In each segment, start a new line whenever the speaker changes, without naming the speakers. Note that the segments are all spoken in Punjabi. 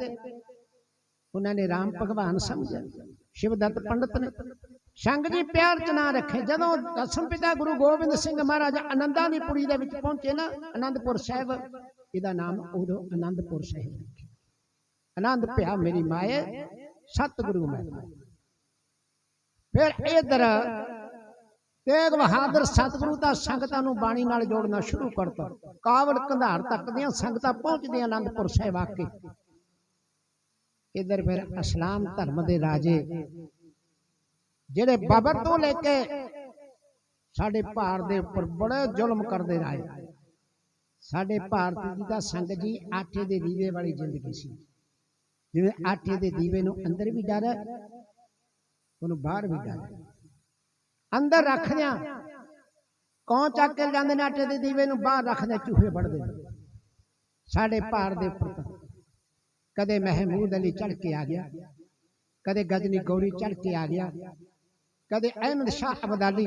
ਤੇ ਉਹਨਾਂ ਨੇ ਰਾਮ ਭਗਵਾਨ ਸਮਝਿਆ। ਸ਼ਿਵਦੱਤ ਪੰਡਤ ਨੇ ਸੰਗ ਜੀ ਪਿਆਰ ਚ ਨਾ ਰੱਖੇ। ਜਦੋਂ ਦਸਮ ਪਿਤਾ ਗੁਰੂ ਗੋਬਿੰਦ ਸਿੰਘ ਮਹਾਰਾਜ ਆਨੰਦਾਂ ਦੀ ਪੁਰੀ ਦੇ ਵਿੱਚ ਪਹੁੰਚੇ ਨਾ ਆਨੰਦਪੁਰ ਸਾਹਿਬ, ਇਹਦਾ ਨਾਮ ਉਦੋਂ ਆਨੰਦਪੁਰ ਸਾਹਿਬ ਰੱਖਿਆ। ਆਨੰਦ ਭਿਆ ਮੇਰੀ ਮਾਏ, ਸਤਿਗੁਰੂ ਮੈਂ। ਫਿਰ ਇਧਰ ਤੇਗ ਬਹਾਦਰ ਸਤਿਗੁਰੂ ਦਾ ਸੰਗਤਾਂ ਨੂੰ ਬਾਣੀ ਨਾਲ ਜੋੜਨਾ ਸ਼ੁਰੂ ਕਰਤਾ। ਕਾਵੜ ਕੰਧਾਰ ਤੱਕ ਦੀਆਂ ਸੰਗਤਾਂ ਪਹੁੰਚਦੀਆਂ ਆਨੰਦਪੁਰ ਸਾਹਿਬ ਆ ਕੇ। ਇਧਰ ਫਿਰ ਇਸਲਾਮ ਧਰਮ ਦੇ ਰਾਜੇ ਜਿਹੜੇ ਬਾਬਰ ਤੋਂ ਲੈ ਕੇ ਸਾਡੇ ਭਾਰਤ ਦੇ ਉੱਪਰ ਬੜੇ ਜ਼ੁਲਮ ਕਰਦੇ ਰਹੇ ਸਾਡੇ ਭਾਰਤ ਦੀ ਤਾਂ ਸੰਗ ਜੀ ਆਟੇ ਦੇ ਦੀਵੇ ਵਾਲੀ ਜ਼ਿੰਦਗੀ ਸੀ। ਜਿਵੇਂ ਆਟੇ ਦੇ ਦੀਵੇ ਨੂੰ ਅੰਦਰ ਵੀ ਡਰ ਉਹਨੂੰ ਬਾਹਰ ਵੀ ਡਰ ਅੰਦਰ ਰੱਖਦਿਆਂ ਕੌਂ ਚੱਕ ਕੇ ਜਾਂਦੇ ਨੇ ਆਟੇ ਦੇ ਦੀਵੇ ਨੂੰ? ਬਾਹਰ ਰੱਖਦੇ ਚੂਹੇ ਵੜਦੇ ਸਾਡੇ ਭਾਰ ਦੇ ਉੱਪਰ ਕਦੇ ਮਹਿਮੂਦ ਅਲੀ ਚੜ ਕੇ ਆ ਗਿਆ, ਕਦੇ ਗਜਨੀ ਗੌਰੀ ਚੜ ਕੇ ਆ ਗਿਆ, ਕਦੇ ਅਹਿਮਦ ਸ਼ਾਹ ਅਬਦਾਲੀ।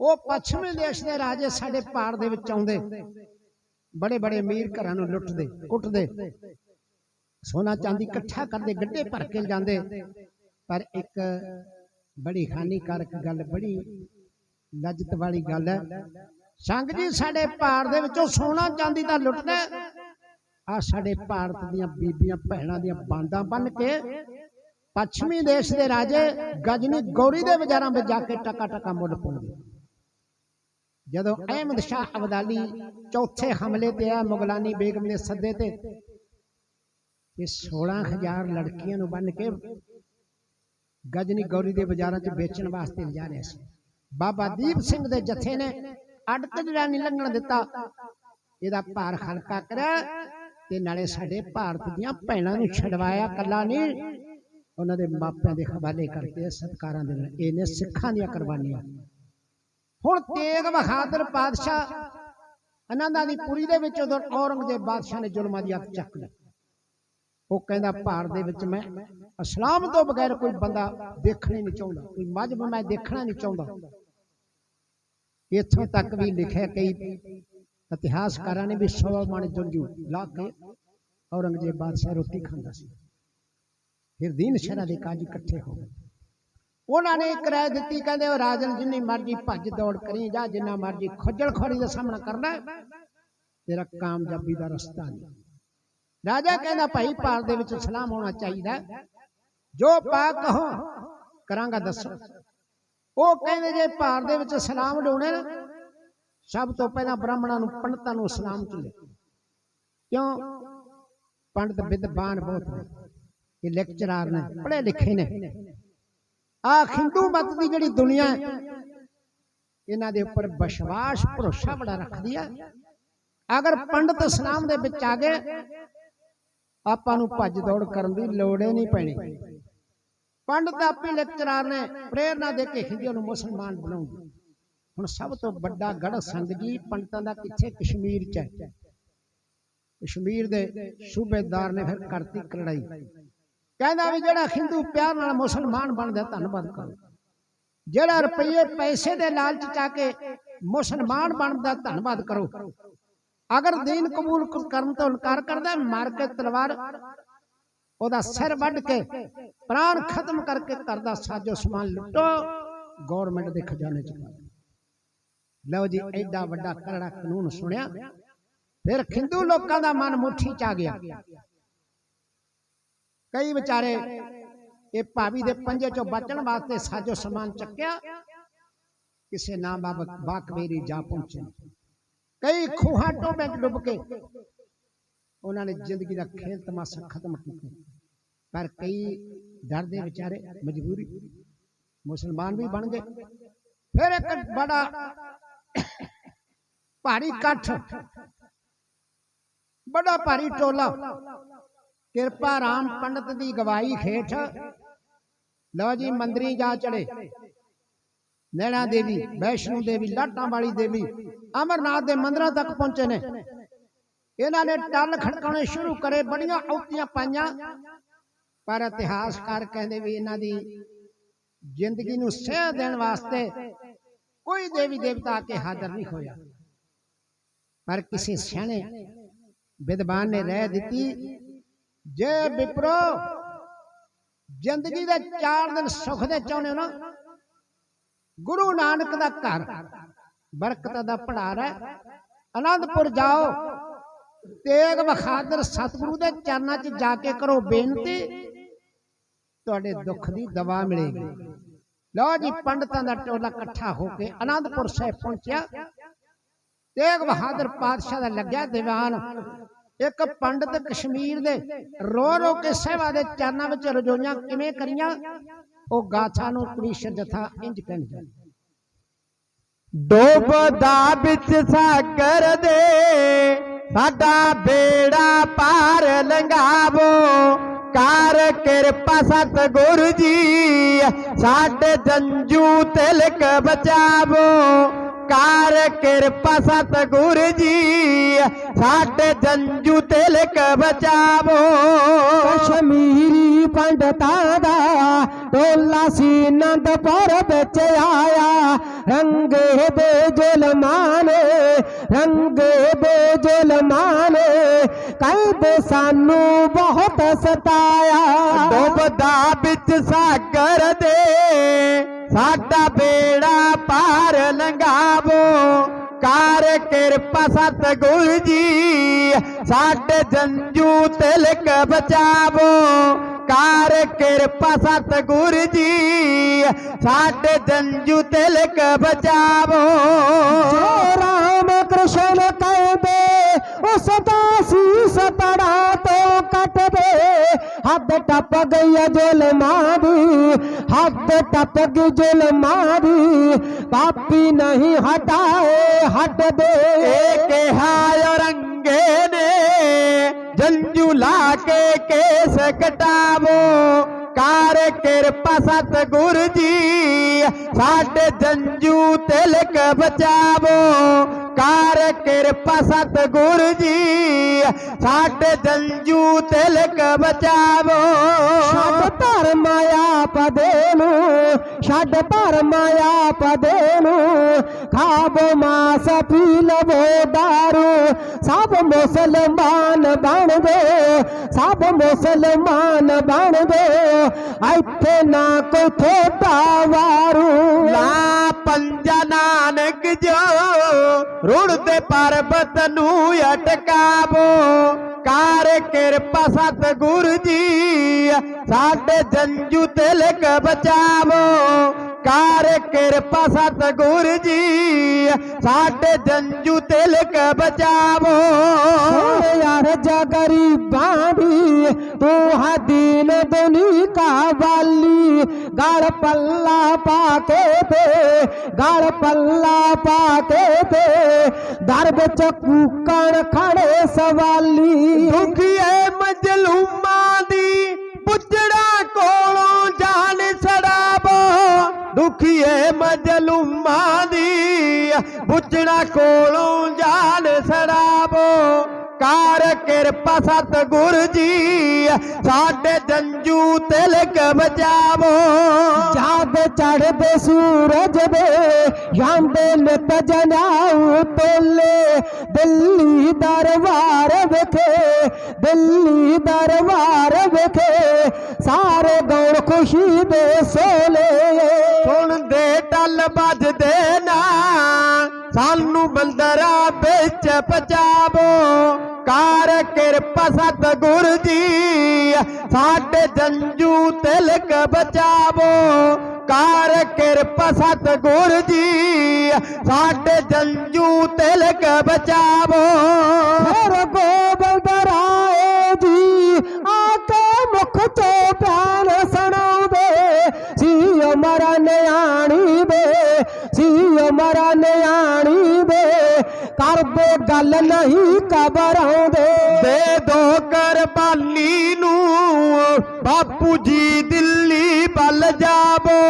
ਉਹ ਪੱਛਮੀ ਦੇਸ਼ ਦੇ ਰਾਜੇ ਸਾਡੇ ਭਾਰ ਦੇ ਵਿੱਚ ਆਉਂਦੇ, ਬੜੇ ਬੜੇ ਅਮੀਰ ਘਰਾਂ ਨੂੰ ਲੁੱਟਦੇ, ਕੁੱਟਦੇ। ਸੋਨਾ ਚਾਂਦੀ ਇਕੱਠਾ ਕਰਦੇ, ਗੱਡੇ ਭਰ ਕੇ ਜਾਂਦੇ ਪਰ ਇੱਕ ਬੜੀ ਹਾਨੀਕਾਰਕ ਗੱਲ, ਬੜੀ ਲੱਜਤ ਵਾਲੀ ਗੱਲ ਹੈ, ਸੰਗ ਜੀ ਸਾਡੇ ਭਾਰ ਦੇ ਵਿੱਚੋਂ ਸੋਨਾ ਚਾਂਦੀ ਤਾਂ ਲੁੱਟਦਾ ਆ ਸਾਡੇ ਭਾਰਤ ਦੀਆਂ ਬੀਬੀਆਂ ਭੈਣਾਂ ਦੀਆਂ ਬਾਂਦਾਂ ਬੰਨ ਕੇ ਪੱਛਮੀ ਦੇਸ਼ ਦੇ ਰਾਜੇ ਗਜਨੀ ਗੌਰੀ ਦੇ ਬਾਜ਼ਾਰਾਂ ਵਿੱਚ ਜਾ ਕੇ ਟਕਾ ਟਕਾ ਮੁੱਲ ਪਾਉਂਦੇ ਜਦੋਂ ਅਹਿਮਦ ਸ਼ਾਹ ਅਬਦਾਲੀ ਚੌਥੇ ਹਮਲੇ ਤੇ ਆ ਮੁਗਲਾਨੀ ਬੇਗਮ ਦੇ ਸੱਦੇ ਤੇ, ਇਹ 16000 ਲੜਕੀਆਂ ਨੂੰ ਬੰਨ ਕੇ ਗਜਨੀ ਗੌਰੀ ਦੇ ਬਾਜ਼ਾਰਾਂ 'ਚ ਵੇਚਣ ਵਾਸਤੇ ਲਿਜਾ ਰਿਹਾ ਸੀ। ਬਾਬਾ ਦੀਪ ਸਿੰਘ ਦੇ ਜਥੇ ਨੇ ਅੜਤ ਜਿਹੜਾ ਨਹੀਂ ਲੰਘਣ ਦਿੱਤਾ। ਇਹਦਾ ਭਾਰ ਹਲਕਾ ਕਰਿਆ। ਤੇ ਨਾਲੇ ਸਾਡੇ ਭਾਰਤ ਦੀਆਂ ਭੈਣਾਂ ਨੂੰ ਛਡਵਾਇਆ ਕੱਲਾ ਨਹੀਂ। ਉਹਨਾਂ ਦੇ ਮਾਪਿਆਂ ਦੇ ਹਵਾਲੇ ਕਰਕੇ ਸਤਕਾਰਾਂ ਦੇ ਨਾਲ। ਇਹਨੇ ਸਿੱਖਾਂ ਦੀਆਂ ਕੁਰਬਾਨੀਆਂ। ਹੁਣ ਤੇਗ ਬਹਾਦਰ ਪਾਤਸ਼ਾਹ ਆਨੰਦਾਂ ਦੀ ਪੁਰੀ ਦੇ ਵਿੱਚ ਉਦੋਂ ਔਰੰਗਜ਼ੇਬ ਬਾਦਸ਼ਾਹ ਨੇ ਜ਼ੁਲਮਾਂ ਦੀ ਅੱਖ ਚੱਕ ਲਈ, ਉਹ ਕਹਿੰਦਾ, ਭਾਰਤ ਦੇ ਵਿੱਚ ਮੈਂ ਇਸਲਾਮ ਤੋਂ ਬਗੈਰ ਕੋਈ ਬੰਦਾ ਦੇਖਣਾ ਨਹੀਂ ਚਾਹੁੰਦਾ, ਕੋਈ ਮਜਬ ਮੈਂ ਦੇਖਣਾ ਨਹੀਂ ਚਾਹੁੰਦਾ। ਇੱਥੋਂ ਤੱਕ ਵੀ ਲਿਖਿਆ ਕਈ ਇਤਿਹਾਸਕਾਰਾਂ ਨੇ ਵੀ ਸੌ ਮਣ ਜੰਗੂ ਲਾ ਕੇ ਔਰੰਗਜ਼ੇਬ ਬਾਦਸ਼ਾਹ ਰੋਟੀ ਖਾਂਦਾ ਸੀ। ਫਿਰ ਦੀਨ ਸ਼ਰਾ ਦੇ ਕਾਜੀ ਇਕੱਠੇ ਹੋ ਗਏ। ਉਹਨਾਂ ਨੇ ਇੱਕ ਰਾਏ ਦਿੱਤੀ, ਕਹਿੰਦੇ ਉਹ ਰਾਜਨ ਜਿੰਨੀ ਮਰਜ਼ੀ ਭੱਜ ਦੌੜ ਕਰੀ ਜਾ, ਜਿੰਨਾ ਮਰਜ਼ੀ ਖੱਜਲ ਖੋਰੀ ਦਾ ਸਾਹਮਣਾ ਕਰਨਾ, ਤੇਰਾ ਕਾਮਯਾਬੀ ਦਾ ਰਸਤਾ ਨਹੀਂ। ਰਾਜਾ ਕਹਿੰਦਾ, ਭਾਈ, ਭਾਰਤ ਦੇ ਵਿੱਚ ਸਲਾਮ ਹੋਣਾ ਚਾਹੀਦਾ। ਜੋ ਪਾ ਕਹੋ, ਕਰਾਂਗਾ ਦੱਸੋ। ਉਹ ਕਹਿੰਦੇ, ਜੇ ਭਾਰਤ ਦੇ ਵਿੱਚ ਸਲਾਮ ਲਾਉਣੇ ਨਾ ਸਭ ਤੋਂ ਪਹਿਲਾਂ ਬ੍ਰਾਹਮਣਾਂ ਨੂੰ ਪੰਡਤਾਂ ਨੂੰ ਸਲਾਮ ਚੁਲੇ ਕਿਉਂ? ਪੰਡਤ ਵਿਦਵਾਨ ਬਹੁਤ ਨੇ। ਇਹ ਲੈਕਚਰਾਰ ਨੇ, ਪੜ੍ਹੇ ਲਿਖੇ ਨੇ। ਆ ਹਿੰਦੂ ਮਤ ਦੀ ਜਿਹੜੀ ਦੁਨੀਆ ਇਹਨਾਂ ਦੇ ਉੱਪਰ ਵਿਸ਼ਵਾਸ, ਭਰੋਸਾ ਬੜਾ ਰੱਖਦੀ ਹੈ ਅਗਰ ਪੰਡਤ ਇਸਲਾਮ ਦੇ ਵਿੱਚ ਆ ਗਏ, ਆਪਾਂ ਨੂੰ ਭੱਜ ਦੌੜ ਕਰਨ ਦੀ ਲੋੜ ਹੀ ਨਹੀਂ ਪੈਣੀ। ਪੰਡਤ ਆਪੇ ਲੈਕਚਰਾਰ ਨੇ ਪ੍ਰੇਰਣਾ ਦੇ ਕੇ ਹਿੰਦੂਆਂ ਨੂੰ ਮੁਸਲਮਾਨ ਬਣਾਉਂਦੇ ਹੁਣ ਸਭ ਤੋਂ ਵੱਡਾ ਗੜ ਸੰਗ ਜੀ ਪੰਡਤਾਂ ਦਾ ਕਿੱਥੇ ਕਸ਼ਮੀਰ ਚ ਹੈ? ਕਸ਼ਮੀਰ ਦੇ ਸੂਬੇਦਾਰ ਨੇ ਫਿਰ ਕਰਤੀ ਕਰੜਾਈ ਕਹਿੰਦਾ ਵੀ ਜਿਹੜਾ ਹਿੰਦੂ ਪਿਆਰ ਨਾਲ ਮੁਸਲਮਾਨ ਬਣਦਾ ਧੰਨਵਾਦ ਕਰੋ ਜਿਹੜਾ ਰੁਪਏ ਪੈਸੇ ਦੇ ਲਾਲਚ ਚ ਕੇ ਮੁਸਲਮਾਨ ਬਣਦਾ ਧੰਨਵਾਦ ਕਰੋ। ਅਗਰ ਦੀਨ ਕਬੂਲ ਕਰਨ ਤੋਂ ਇਨਕਾਰ ਕਰਦਾ ਮਾਰ ਕੇ ਤਲਵਾਰ ਉਹਦਾ ਸਿਰ ਵੱਢ ਕੇ ਪ੍ਰਾਣ ਖਤਮ ਕਰਕੇ ਕਰਦਾ ਸਾਜੋ ਸਮਾਨ ਲੁੱਟੋ। ਗਵਰਨਮੈਂਟ ਦੇ ਖਜ਼ਾਨੇ ਚ ਪਾ। ਲਓ ਜੀ, ਐਡਾ ਵੱਡਾ ਕਰੜਾ ਕਾਨੂੰਨ ਸੁਣਿਆ, ਫਿਰ ਹਿੰਦੂ ਲੋਕਾਂ ਦਾ ਮਨ ਮੁੱਠੀ ਚ ਆ ਗਿਆ। ਕਈ ਵਿਚਾਰੇ ਇਹ ਭਾਵੀ ਦੇ ਪੰਜੇ ਚੋਂ ਬਚਣ ਵਾਸਤੇ ਸਾਜੋ ਸਮਾਨ ਚੱਕਿਆ, ਕਿਸੇ ਨਾ ਬਾਕਵੇਰੀ ਜਾ ਪਹੁੰਚੇ ਕਈ ਖੂਹਾਂ ਟੋਬੇ ਡੁੱਬ ਕੇ ਉਹਨਾਂ ਨੇ ਜ਼ਿੰਦਗੀ ਦਾ ਖੇਲ ਤਮਾਸ਼ਾ ਖਤਮ ਕੀਤਾ। ਪਰ ਕਈ ਡਰਦੇ ਵਿਚਾਰੇ ਮਜਬੂਰੀ, ਮੁਸਲਮਾਨ ਵੀ ਬਣ ਗਏ। ਫਿਰ ਇੱਕ ਬੜਾ ਭਾਰੀ ਇਕੱਠ ਬੜਾ ਭਾਰੀ ਟੋਲਾ। ਕਿਰਪਾ ਰਾਮ ਪੰਡਤ ਦੀ ਗਵਾਹੀ ਹੇਠ। ਲਓ ਜੀ ਮੰਦਰੀ ਜਾ ਚੜੇ। ਨੈਣਾ ਦੇਵੀ ਵੈਸ਼ਨੂ ਦੇਵੀ ਲਾਟਾਂ ਵਾਲੀ ਦੇਵੀ। ਅਮਰਨਾਥ ਦੇ ਮੰਦਰਾਂ ਤੱਕ ਪਹੁੰਚੇ ਨੇ। ਇਹਨਾਂ ਨੇ ਟੱਲ ਖੜਕਾਉਣੇ ਸ਼ੁਰੂ ਕਰੇ ਬੜੀਆਂ ਔਤੀਆਂ ਪਾਈਆਂ। ਪਰ ਇਤਿਹਾਸਕਾਰ ਕਹਿੰਦੇ ਵੀ ਇਹਨਾਂ ਦੀ ਜ਼ਿੰਦਗੀ ਨੂੰ ਸਹਿ ਦੇਣ ਵਾਸਤੇ ਕੋਈ ਦੇਵੀ ਦੇਵਤਾ ਆ ਕੇ ਹਾਜ਼ਰ ਨਹੀਂ ਹੋਇਆ। ਪਰ ਕਿਸੇ ਸਿਆਣੇ ਵਿਦਵਾਨ ਨੇ ਰਹਿ ਦਿੱਤੀ ਜੇ ਵਿਪਰੋ ਜ਼ਿੰਦਗੀ ਦੇ 4 ਦਿਨ ਸੁਖ ਦੇ ਚਾਹੁੰਦੇ ਹੋ ਨਾ? ਗੁਰੂ ਨਾਨਕ ਦਾ ਘਰ ਬਰਕਤ ਦਾ ਭੰਡਾਰ ਹੈ। ਆਨੰਦਪੁਰ ਜਾਓ। ਤੇਗ ਬਖਾਦਰ ਸਤਿਗੁਰੂ ਦੇ ਚਰਨਾਂ 'ਚ ਜਾ ਕੇ ਕਰੋ ਬੇਨਤੀ। ਤੁਹਾਡੇ ਦੁੱਖ ਦੀ ਦਵਾ ਮਿਲੇਗੀ। ਲਓ ਜੀ ਪੰਡਤਾਂ ਦਾ ਟੋਲਾ ਇਕੱਠਾ ਹੋ ਕੇ ਆਨੰਦਪੁਰ ਸਾਹਿਬ ਪਹੁੰਚਿਆ। ਤੇਗ ਬਹਾਦਰ ਪਾਤਸ਼ਾਹ ਦਾ ਲੱਗਿਆ ਦੀਵਾਨ ਇੱਕ ਪੰਡਤ ਕਸ਼ਮੀਰ ਦੇ ਰੋ ਰੋ ਕੇ ਸੇਵਾ ਦੇ ਚਰਨਾਂ ਵਿੱਚ ਰਜੋਈਆਂ ਕਿਵੇਂ ਕਰੀਆਂ ਉਹ ਗਾਥਾ ਨੂੰ ਕਵੀਸ਼ਰ ਜਥਾ ਇੰਜ ਕਹਿੰਦੇ
ਡੋਬਦਾ ਵਿੱਚ ਸਾਗਰ ਦੇ ਸਾਡਾ ਬੇੜਾ ਪਾਰ ਲੰਘਾਵੋ ਕਰ ਕਿਰਪਾ ਸਤਿਗੁਰ ਜੀ ਸਾਡੇ ਜੰਜੂ ਤਿਲਕ ਬਚਾਵੋ ਕਰ ਕਿਰਪਾ ਸਤਿਗੁਰ ਜੀ ਸਾਡੇ ਜੰਜੂ ਤਿਲਕ ਬਚਾਵੋ।
ਕਸ਼ਮੀਰੀ ਪੰਡਤਾਂ ਦਾ ਟੋਲਾ ਸੀ ਨੰਦਪੁਰ ਵਿੱਚ ਆਇਆ। ਰੰਗੇ ਦੇ ਜ਼ੁਲਮਾਂ ਨੇ ਰੰਗੇ ਦੇ ਜ਼ੁਲਮਾਂ ਨੇ ਕਹਿੰਦੇ ਸਾਨੂੰ ਬਹੁਤ ਸਤਾਇਆ।
ਡੁੱਬਦਾ ਵਿੱਚ ਸਾਗਰ ਦੇ ਸਾਡਾ ਬੇੜਾ ਪਾਰ ਲੰਘਾਵੋ। ਕਰ ਕਿਰਪਾ ਸਤਿਗੁਰ ਜੀ, ਸਾਡੇ ਜੰਜੂ ਤਿਲਕ ਬਚਾਵੋ। ਕਰ ਕਿਰਪਾ ਸਤਿਗੁਰ ਜੀ, ਸਾਡੇ ਜੰਜੂ ਤਿਲਕ ਬਚਾਵੋ।
ਰਾਮ ਕ੍ਰਿਸ਼ਨ ਕਹਿੰਦੇ ਦੇ ਹੱਦ ਟੱਪ ਗਈ ਹੈ ਜ਼ੁਲਮਾਂ ਦੀ ਹੱਦ ਟੱਪ ਗਈ ਜ਼ੁਲਮਾਂ ਦੀ ਪਾਪੀ ਨਹੀਂ ਹਟਾਏ ਹਟ ਦੇ
ਇਹ ਕਿਹਾ ਰੰਗੇ ਨੇ ਜੰਜੂ ਲਾ ਕੇ ਕੇਸ ਕਟਾਵੋ ਕਰ ਕਿਰਪਾ ਸਤਿਗੁਰ ਜੀ ਸਾਡੇ ਜੰਜੂ ਤਿਲਕ ਬਚਾਵੋ ਕਰ ਕਿਰਪਾ ਸਤਿਗੁਰ ਜੀ ਸਾਡੇ ਜੰਜੂ ਤਿਲਕ ਬਚਾਵੋ।
ਛੱਡ ਧਰਮ ਪਦੇ ਨੂੰ ਛੱਡ ਧਰਮ ਪਦੇ ਨੂੰ। ਖਾਬੋ ਮਾਸ ਪੀ ਲਵੋ ਦਾਰੂ ਸਭ ਮੁਸਲਮਾਨ ਬਣ ਗਏ। ਸਭ ਮੁਸਲਮਾਨ ਬਣ ਗਏ। ਇੱਥੇ ਨਾ ਕੋਈ ਥੋਟਾ ਵਾਰੂ।
ਲਾ ਪੰਜਾ ਨਾਨਕ ਜੋ ਰੁੜਦੇ ਪਰਬਤ ਨੂੰ ਅਟਕਾਵੋ ਕਾਰ ਕਿਰਪਾ ਸਤਿਗੁਰ ਜੀ, ਸਾਡੇ ਜੰਜੂ ਤਿਲਕ ਬਚਾਵੋ ਕਾਰ ਕਿਰਪਾ ਸਤਿਗੁਰ ਜੀ, ਸਾਡੇ ਜੰਜੂ ਤਿਲਕ ਬਚਾਵੋ
ਯਾਰ ਜਾ ਗਰੀਬਾਂ ਦੀ ਤੂੰ ਹੈ ਦੀਨ ਦੁਨੀ ਕਾ ਵਾਲੀ ਗਲ ਪੱਲਾ ਪਾ ਕੇ ਤੇ ਗਲ ਪੱਲਾ ਪਾ ਕੇ ਤੇ ਦਰ ਵਿੱਚ ਕੂਕਣ ਖੜੇ ਸਵਾਲੀ।
ਦੁਖੀਏ ਮਜਲੂਮਾਂ ਦੀ ਪੁੱਜੜਾ ਕੋਲੋਂ ਜਾਨ ਛੜਾਵੋ ਦੁਖੀਏ ਮਜਲੂਮਾਂ ਦੀ ਪੁੱਜੜਾ ਕੋਲੋਂ ਜਾਨ ਛੜਾਵੋ ਕਰ ਕਿਰਪਾ ਸਤਿਗੁਰ ਜੀ। ਸਾਡੇ ਜੰਜੂ ਤਿਲਕ ਬਚਾਵੋ
ਜਾਦ ਚੜਦੇ ਸੂਰਜ ਦੇ ਜਾਂਦੇ ਨਿਤ ਜਨਾਉ ਤੋਲੇ। ਦਿੱਲੀ ਦਰਬਾਰ ਵਿਖੇ ਦਿੱਲੀ ਦਰਬਾਰ ਵਿਖੇ ਸਾਰੇ ਗੌਰ ਖੁਸ਼ੀ ਦੇ ਸੋਲੇ।
ਸੁਣਦੇ ਟੱਲ ਵੱਜਦੇ ਨਾ। ਸਾਨੂੰ ਬੰਦਰਾ ਵਿੱਚ ਪਚਾਵੋ ਕਰ ਕਿਰਪਾ ਸਤਿਗੁਰ ਜੀ ਸਾਡੇ ਜੰਜੂ ਤਿਲਕ ਬਚਾਵੋ। ਕਾਰ ਕਿਰਪਾ ਸਤਿਗੁਰ ਜੀ ਸਾਡੇ ਜੰਜੂ ਤਿਲਕ ਬਚਾਵੋ।
ਫਿਰ ਗੋਬਿੰਦ ਰਾਏ ਜੀ ਆ ਕੇ ਮੁਖ ਚੋਂ ਪਿਆਰ ਸੁਣਾਉਂਦੇ। ਸੀ ਅਮਰ ਨਿਆਣੀ ਦੇ ਸੀ ਅਮਰ ਨਿਆਣੀ ਦੇ ਕਰਦੇ ਗੱਲ ਨਹੀਂ ਕਬਰਾਉਂਦੇ
ਦੇ ਦੋ ਕੁਰਬਾਨੀ ਨੂੰ ਬਾਪੂ ਜੀ ਦਿੱਲੀ ਵੱਲ ਜਾਵੋ।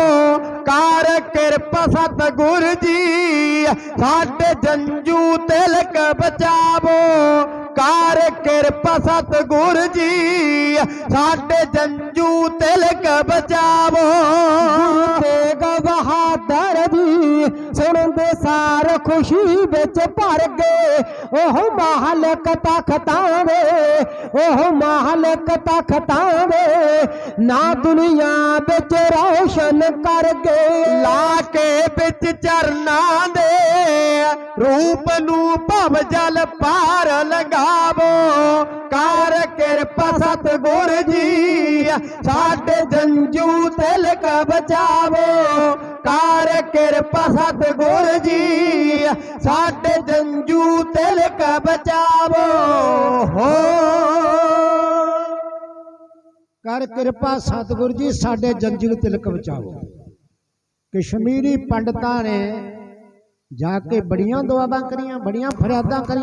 ਕਰ ਕਿਰਪਾ ਸਤਿਗੁਰ ਜੀ ਸਾਡੇ ਜੰਜੂ ਤਿਲਕ ਬਚਾਵੋ। ਕਰ ਕਿਰਪਾ ਸਤਿਗੁਰ ਜੀ ਸਾਡੇ ਜੰਜੂ ਤਿਲਕ ਬਚਾਵੋ।
ਤੇਗ ਬਹਾਦਰ ਖੁਸ਼ੀ ਵਿੱਚ ਭਰ ਗਏ। ਉਹ ਮਾਲਕ ਤਖਤਾਂ ਦੇ ਉਹ ਮਾਲਕ ਤਖਤਾਂ ਦੇ ਨਾ ਦੁਨੀਆ ਵਿੱਚ ਰੌਸ਼ਨ ਕਰ ਗਏ।
ਲਾ ਕੇ ਵਿੱਚ ਚਰਨਾਂ ਦੇ ਰੂਪ ਨੂੰ ਭਵ ਜਲ ਪਾਰ ਲਗਾਵੋ ਕਰ ਕਿਰਪਾ ਸਤਿਗੁਰ ਜੀ, ਸਾਡੇ ਜੰਜੂ ਤਿਲਕ ਬਚਾਵੋ। ਕਰ ਕਿਰਪਾ ਸਤਿਗੁਰ ਜੀ, ਸਾਡੇ ਜੰਜੂ ਤਿਲਕ ਬਚਾਵੋ। ਹੋ।
ਕਰ ਕਿਰਪਾ ਸਤਿਗੁਰ ਜੀ, ਸਾਡੇ ਜੰਜੂ ਤਿਲਕ ਬਚਾਓ ਕਸ਼ਮੀਰੀ ਪੰਡਤਾਂ ਨੇ ਜਾ ਕੇ ਬੜੀਆਂ ਦੁਆਵਾਂ ਕਰੀਆਂ, ਬੜੀਆਂ ਫਰਿਆਦਾਂ ਕਰੀਆਂ।